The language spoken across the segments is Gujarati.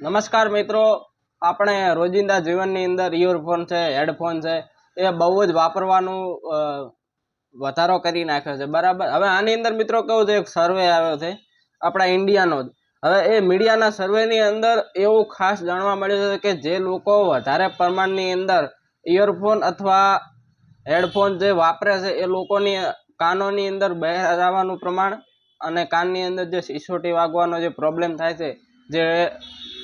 નમસ્કાર મિત્રો. આપણે રોજિંદા જીવનની અંદર ઇયરફોન છે હેડફોન છે, એ બહુ જ વાપરવાનું વધારો કરી નાખ્યો છે. બરાબર? હવે આની અંદર મિત્રો કેવું છે, એક સર્વે આવ્યો છે, આપણા ઇન્ડિયાનો જ. હવે એ મીડિયાના સર્વેની અંદર એવું ખાસ જાણવા મળ્યું છે કે જે લોકો વધારે પ્રમાણની અંદર ઇયરફોન અથવા હેડફોન જે વાપરે છે, એ લોકોની કાનોની અંદર બહેર જવાનું પ્રમાણ અને કાનની અંદર જે સિસોટી વાગવાનો જે પ્રોબ્લેમ થાય છે, જે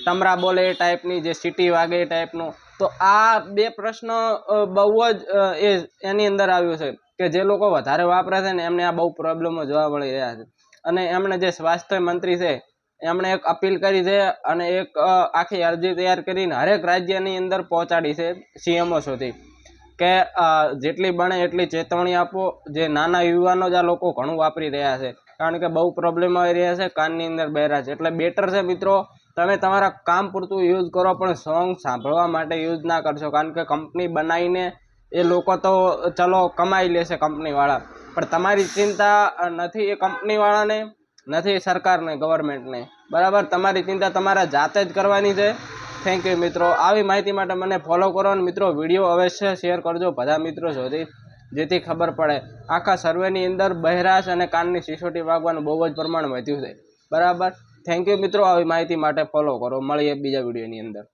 તમરા બોલે એ ટાઈપની જે સિટી વાગે એ ટાઈપનું તો આ બે પ્રશ્ન બહુ જ એ, એની અંદર આવ્યું છે કે જે લોકો વધારે વાપરે છે ને, એમને આ બહુ પ્રોબ્લેમો જોવા મળી રહ્યા છે. અને એમણે જે સ્વાસ્થ્ય મંત્રી છે, એમણે એક અપીલ કરી છે અને એક આખી અરજી તૈયાર કરીને હરેક રાજ્યની અંદર પહોંચાડી છે સીએમઓ સુધી. કે જેટલી બને એટલી ચેતવણી આપો. જે નાના યુવાનો જ આ લોકો ઘણું વાપરી રહ્યા છે. કારણ કે બહુ પ્રોબ્લેમ આવી રહ્યા છે, કાનની અંદર બહેરા છે. એટલે બેટર છે મિત્રો તમે તમારા કામ પૂરતું યુઝ કરો, પણ સોંગ સાંભળવા માટે યુઝ ના કરશો. કારણ કે કંપની બનાવીને એ લોકો તો, ચલો, કમાઈ લેશે કંપનીવાળા પણ તમારી ચિંતા નથી એ કંપનીવાળાને નથી સરકારને ગવર્મેન્ટને બરાબર? તમારી ચિંતા તમારા જાતે જ કરવાની છે. થેન્ક યુ મિત્રો. આવી માહિતી માટે મને ફોલો કરો અને મિત્રો વીડિયો અવશ્ય શેર કરજો. બધા મિત્રો સુધી જેથી ખબર પડે. આખા સર્વેની અંદર બહેરાશ અને કાનની સિસોટી વાગવાનું બહુ જ પ્રમાણ વધ્યું છે. બરાબર? થેન્ક યુ મિત્રો આવી માહિતી માટે ફોલો કરો. મળીએ બીજા વિડીયોની અંદર.